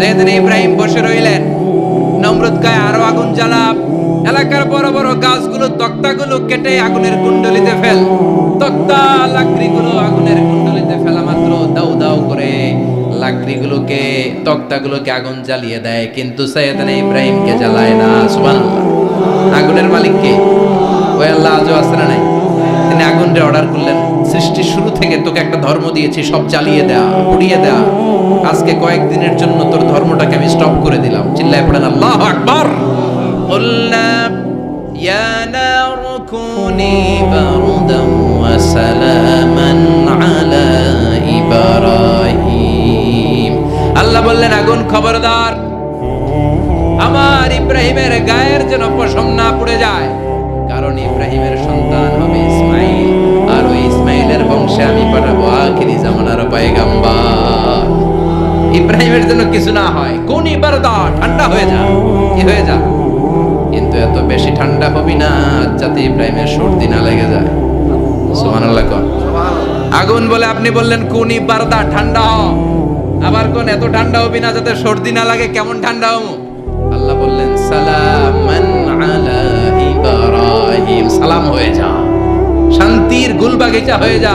সেদিন ইব্রাহিম বসে রইলেন। নমরুদ গায়ে আরও আগুন জ্বালাপ। এলাকার বড় বড় গাছগুলো, তক্তাগুলো কেটে আগুনের কুণ্ডলিতে ফেল। তক্তা, লাকড়িগুলো আগুনের কুণ্ডলিতে ফেলা মাত্র দাউ দাউ করে লাকড়িগুলোকে, তক্তাগুলোকে আগুন জ্বালিয়ে দেয়। কিন্তু সৈয়দানে ইব্রাহিমকে জ্বালায় না, সুবহানাল্লাহ। আগুনের মালিক কে? ওই আল্লাহ আজও না নাই? তিনি আগুনটা অর্ডার করলেন সৃষ্টির শুরু থেকে তোকে একটা ধর্ম দিয়েছি সব জ্বালিয়ে দেয়া পুড়িয়ে দেয়া আজকে কয়েকদিনের জন্য তোর ধর্মটাকে আমি স্টপ করে দিলাম চিল্লায় পড়েন আল্লাহ আকবার قلنا يا نار كوني بردا وسلاما على إبراهيم আল্লাহ বললেন আগুন খবরদার আমার ইব্রাহিমের গায়ের যেন পশম না পুড়ে যায় কারণ ইব্রাহিমের সন্তান হবে পায়গাম্বার ইব্রাহিমের জন্য কিছু না হয় কোন ইবারদা ঠান্ডা হয়ে যা, কি হয়ে যা। কিন্তু এত বেশি ঠান্ডা হবি না, যাতে ইব্রাহিমের সর্দি না লেগে যায়। সুবহানাল্লাহ আগুন বলে আপনি বললেন কোন ইবারদা ঠান্ডা হ আবার কোন এত ঠান্ডা হবি না, যাতে সর্দি না লাগে, কেমন ঠান্ডা হব? আল্লাহ বললেন, সালামান আলা সালাম হয়ে যা। শান্তির গুলবাগিচা হয়ে যা।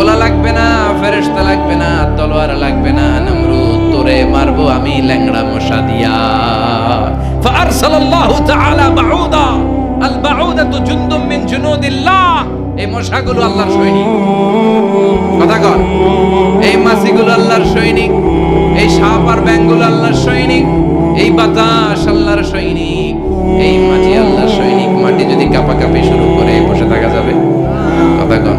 গোলা লাগবে না, ফেরেশতা লাগবে না, তলোয়ার লাগবে না, নমরুদ তোরে মারবো আমি ল্যাংড়া মশা দিয়া। ফারসালাল্লাহু তাআলা বাউদা, আল বাউদাতু জুনদুম মিন জুনুদিল্লাহ। এই মশাগুলো আল্লাহর সৈনিক। কথা কর এই মাছিগুলো আল্লাহর সৈনিক, এই সাপ আর ব্যাঙগুলো আল্লাহর সৈনিক, এই বাতাস আল্লাহর সৈনিক, এই মাটি আল্লাহর সৈনিক। মাটি যদি কাঁপাকাঁপি শুরু করে বসে থাকা যাবে। কথা কন।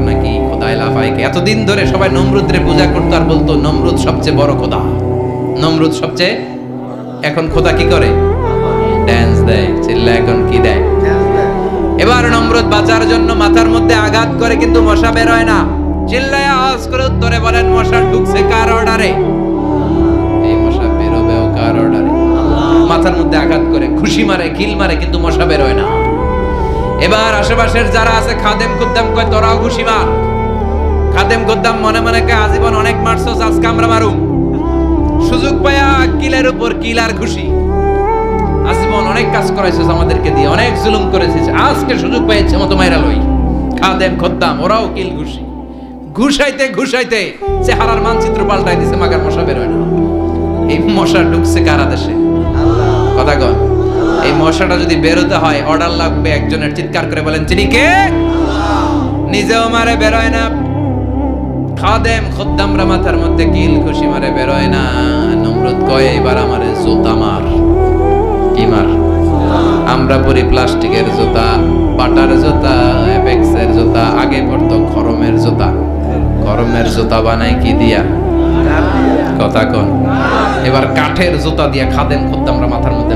খোদাই লাফাইকে। এতদিন ধরে সবাই নমরুদরে পূজা করতো আর বলতো, নমরুদ সবচেয়ে বড় খোদা। নমরুদ সবচেয়ে এখন খোদা কি করে? ড্যান্স দেয় চিল্লা এখন কি দেয়? এবার নমরুদ বাঁচার জন্য মাথার মধ্যে আঘাত করে, কিন্তু মশা বের হয় না। চিল্লায় আওয়াজ করে উত্তরে বলেন, মশা ঢুকছে কার অর্ডারে? এই মশা কার অর্ডারে? মাথার মধ্যে আঘাত করে, খুশি মারে কিল মারে, কিন্তু মশা বের হয় না। এবার আশেপাশের যারা আছে, খাদেম কুদ্দাম কয়, তোরাও খুশি মার। খাদেম কুদ্দাম মনে মনে কে আজীবন অনেক মারছস, আজকে আমরা মারুম। সুযোগ পায়া কিলের উপর কিল আর খুশি আজীবন অনেক কাজ করাইছিস আমাদেরকে দিয়ে, অনেক জুলুম করেছিস। আজকে সুযোগ পেয়েছে মতো মাইরা লই। খাদেম খদ্দাম, ওরাও কিল ঘুষি। ঘুষাইতে ঘুষাইতে চেহারার মানচিত্র পাল্টাই দিছে, মাগার মশা বের হয় না। এই মশা ঢুকছে কারা দেশে কথা কন। এই মশাটা যদি বেরোতে হয় অর্ডার লাগবে, একজনের চিৎকার করে বলেন, চিনি কে? নিজেও মারে, বেরোয় না। খাদেম খদ্দামরা মাথার মধ্যে কিল খুশি মারে, বেরোয় না। নমরুদ কয় এবার আমারে জুতা মার। কি মার? আমরা পরি প্লাস্টিকের জুতা, বাটার জুতা, অ্যাপেক্সের জুতা, আগে পড়তো খরমের জুতা। খরমের জুতা বানাই কি দিয়া? কথা কন। এবার কাঠের জুতা দিয়া খাদেম খুদ্দ আমরা মাথার মধ্যে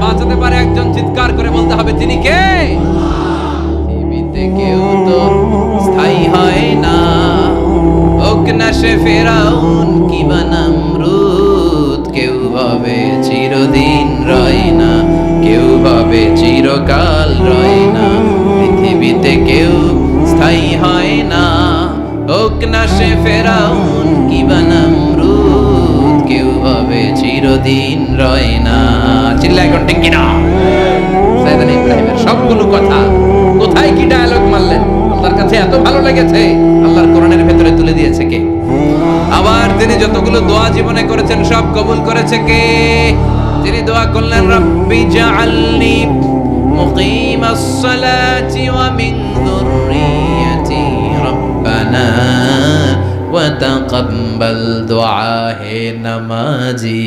বাঁচাতে পারে একজন চিৎকার করে বলতে হবে, তিনি কে? পৃথিবীতে কেউ তো স্থায়ী হয় না। না ফেরাউন কি বানামরুদ কেউ ভাবে চিরদিন রয় না। কেউ ভাবে চিরকাল রয় না। পৃথিবীতে কেউ স্থায়ী হয় না। না ফেরাউন কি বানামরুদ কেউ ভাবে চিরদিন রয় না। চিল্লা এখন ঠিক কিনা সাইদান ইব্রাহিমের সবগুলো কথা। কোথায় কি ডায়ালগ মারলেন আল্লাহর কাছে এত ভালো লেগেছে। আল্লাহর কোরআনের ভেতরে তুলে দিয়েছে কে? আবার তিনি যতগুলো দোয়া জীবনে করেছেন, সব কবুল করেছে কে? তিনি দোয়া করলেন, রব্বি জাআলনি মুকিমাস সালাতি ওয়া মিন যুররিয়াতি রব্বানা ওয়া তাকাব্বাল দুআ হে নামাজি।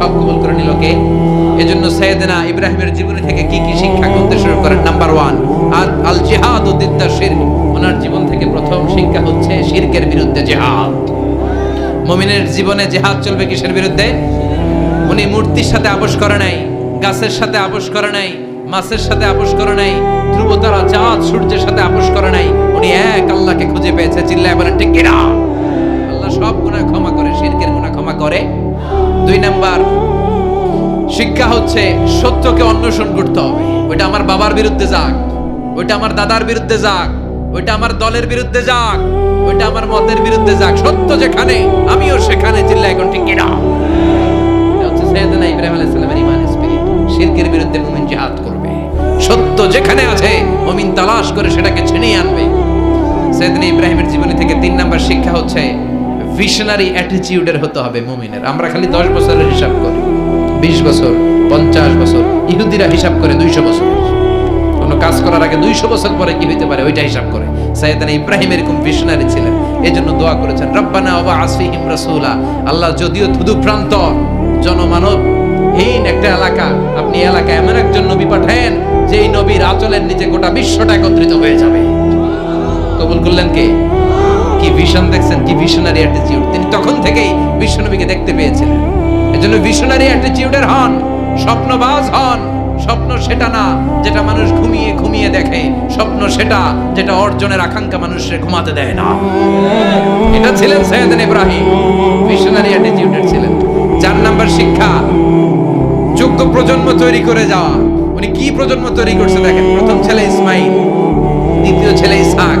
সব কবুল করে নিল কে? এজন্য সৈয়দনা ইব্রাহিমের জীবনী থেকে কি কি শিক্ষা করতে শুরু করেন? নাম্বার ওয়ান আল জিহাদ ও দিদ্দা শিরক। ওনার জীবন থেকে প্রথম শিক্ষা হচ্ছে শিরকের বিরুদ্ধে জিহাদ। মুমিনের জীবনে জিহাদ চলবে কিসের বিরুদ্ধে? উনি মূর্তির সাথে আপোষ করে নাই, গাছের সাথে আপোষ করে নাই, মাছের সাথে আপোষ করে নাই, ধ্রুবতারা চাঁদ সূর্যের সাথে আপোষ করে নাই। উনি এক আল্লাহকে খুঁজে পেয়েছে, চিল্লায় বলেন, ঠিক কিনা আল্লাহ সব গুনাহ ক্ষমা করে, শিরকের গুনাহ ক্ষমা করে দুই নাম্বার, শিক্ষা হচ্ছে সত্যকে অন্বেষণ করতে হবে। ওইটা আমার বাবার বিরুদ্ধে যাক, ওইটা আমার দাদার বিরুদ্ধে যাক, ওইটা আমার দলের বিরুদ্ধে যাক, ওইটা আমার মতের বিরুদ্ধে যাক। সত্য যেখানে, আমিও সেখানে, চিল্লা এখন ঠিক কিনা? হচ্ছে বিরুদ্ধে মুমিন জিহাদ করবে। সত্য যেখানে আছে, মুমিন তালাশ করে সেটাকে ছিনিয়ে আনবে। সৈয়দনা ইব্রাহিমের জীবনী থেকে তিন নাম্বার শিক্ষা হচ্ছে ভিশনারি অ্যাটিটিউডের হতে হবে মুমিনের। আমরা খালি দশ বছরের হিসাব করি। বিশ বছর, পঞ্চাশ বছর, ইহুদিরা হিসাব করে দুইশো বছর। কোনো কাজ করার আগে দুইশো বছর পরে কি হইতে পারে? ওইটা হিসাব করে। সাইয়েদানা ইব্রাহিম এরকম ভিশনারি ছিলেন। এই জন্য দোয়া করেছেন, রব্বানা ওবা আসফিহিম রাসূলা। আল্লাহ যদিও ধুধু প্রান্ত জনমানব, হীন একটা এলাকা, আপনি এই এলাকায় এমন একজন নবী পাঠায়েন, যেই নবীর আচলের নিচে গোটা বিশ্বটা একত্রিত হয়ে যাবে। কবুল করলেন কে? কি ভিশন দেখছেন, কি ভিশনারি অ্যাটিটিউড তিনি তখন থেকেই বিশ্বনবীকে দেখতে পেয়েছিলেন এজন্য ভিশনারি অ্যাটিটিউডের হন, স্বপ্নবাজ হন, স্বপ্ন সেটা না যেটা মানুষ ঘুমিয়ে ঘুমিয়ে দেখে, স্বপ্ন সেটা যেটা অর্জনের আকাঙ্ক্ষা মানুষের ঘুমাতে দেয় না। এটা ছিলেন সৈয়দিন ইব্রাহিম ভিশনারি অ্যাটিটিউডের ছিলেন। চার নাম্বার শিক্ষা, যোগ্য প্রজন্ম তৈরি করে যাওয়া। উনি কি প্রজন্ম তৈরি করছে দেখেন? প্রথম ছেলে ইসমাইল, দ্বিতীয় ছেলে ইসহাক।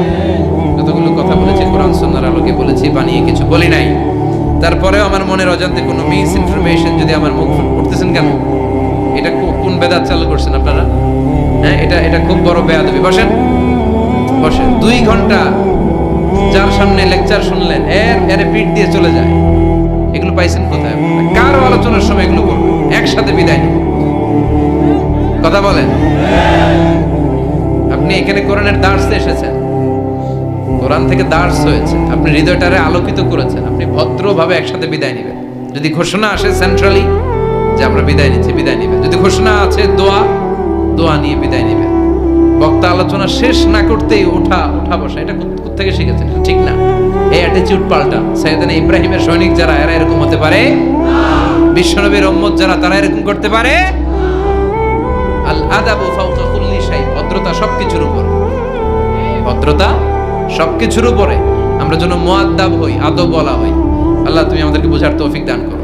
কতগুলো কথা বলেছি, কোরআন, সুন্নাহর আলোকে বলেছি, বানিয়ে কিছু বলি নাই। তারপরেও আমার মনের অজান্তে কোনো মিস ইনফরমেশন যদি আমার মুখ করতেছেন কেন? এটা কোন বেদাত চালু করছেন আপনারা? হ্যাঁ এটা এটা খুব বড় বেয়াদবি। বসেন বসেন। দুই ঘণ্টা যার সামনে লেকচার শুনলেন, এর এর পিঠ দিয়ে চলে যায়। এগুলো পাইছেন কোথায়? কার আলোচনার সময় এগুলো করবেন একসাথে বিদায় নিন কথা বলেন। আপনি এখানে কোরআনের দার্সে এসেছেন। কোরআন থেকে দার্স হয়েছে। আপনি হৃদয়টারে আলোকিত করেছেন। আপনি ভদ্রভাবে একসাথে বিদায় নেবেন। যদি ঘোষণা আসে সেন্ট্রালি যে আমরা বিদায় নিচ্ছি, বিদায় নেবেন। যদি ঘোষণা আছে দোয়া দোয়া নিয়ে বিদায় নেবেন। বক্তা আলোচনা শেষ না করতেই ওঠা ওঠা বসা, এটা থেকে শিখেছেন? ঠিক না। এই অ্যাটিটিউড পাল্টা সাইয়েদানা ইব্রাহিমের সৈনিক যারা, এরা এরকম হতে পারে? বিশ্বনবীর উম্মত যারা, তারা এরকম করতে পারে? আল আদাবু ফাওকা কুল্লি শাই ভদ্রতা সবকিছুর উপর। ভদ্রতা সবকিছুর উপরে আমরা যেন মুআদ্দাব হই, আদব বলা হই আল্লাহ, তুমি আমাদেরকে বোঝার তৌফিক দান করো।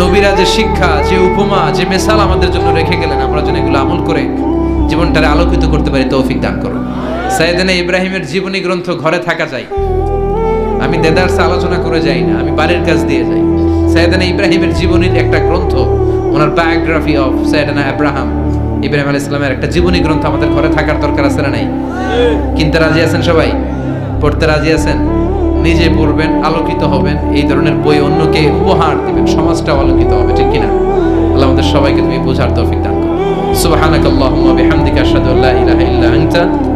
নবীরা যে শিক্ষা, যে উপমা, যে মেসাল আমাদের জন্য রেখে গেলেন, আমরা যেন এগুলো আমল করে জীবনটারে আলোকিত করতে পারি, তৌফিক দান করো। সাইয়েদানা ইব্রাহিমের জীবনী গ্রন্থ ঘরে থাকা যায়। আমি দেদারসে আলোচনা করে যাই না, আমি বাড়ির কাজ দিয়ে যাই। সাইয়েদানা ইব্রাহিমের জীবনীর একটা গ্রন্থ, ওনার biography of Sayyidana Abraham Ibrahim আলাইহিস সালামের একটা জীবনী গ্রন্থ আমাদের ঘরে থাকার দরকার আছে না নাই? কিনতে রাজি আছেন সবাই? পড়তে রাজি আছেন? নিজে পড়বেন, আলোকিত হবেন, এই ধরনের বই অন্যকে উপহার দিবেন, সমাজটাও আলোকিত হবে, ঠিক কিনা? আল্লাহ আমাদের সবাইকে তুমি বোঝার তৌফিক দান করো সুবহানাকাল্লাহুম্মা বিহামদিকা আনতা